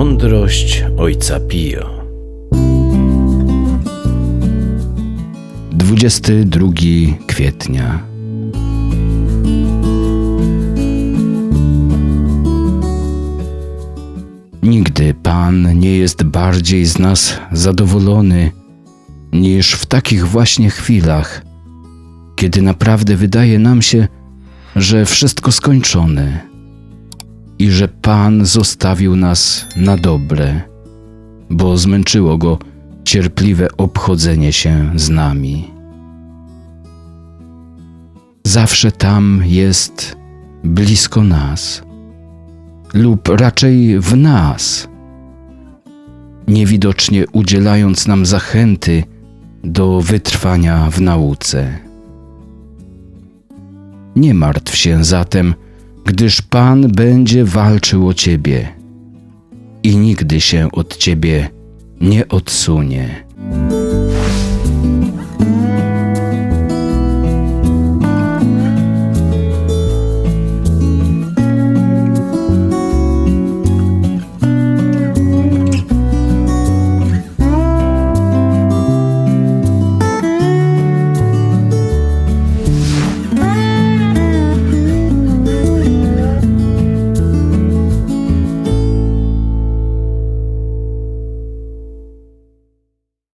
Mądrość ojca Pio. 22 kwietnia. Nigdy Pan nie jest bardziej z nas zadowolony niż w takich właśnie chwilach, kiedy naprawdę wydaje nam się, że wszystko skończone i że Pan zostawił nas na dobre, bo zmęczyło go cierpliwe obchodzenie się z nami. Zawsze tam jest blisko nas, lub raczej w nas, niewidocznie udzielając nam zachęty do wytrwania w nauce. Nie martw się zatem, gdyż Pan będzie walczył o ciebie i nigdy się od ciebie nie odsunie.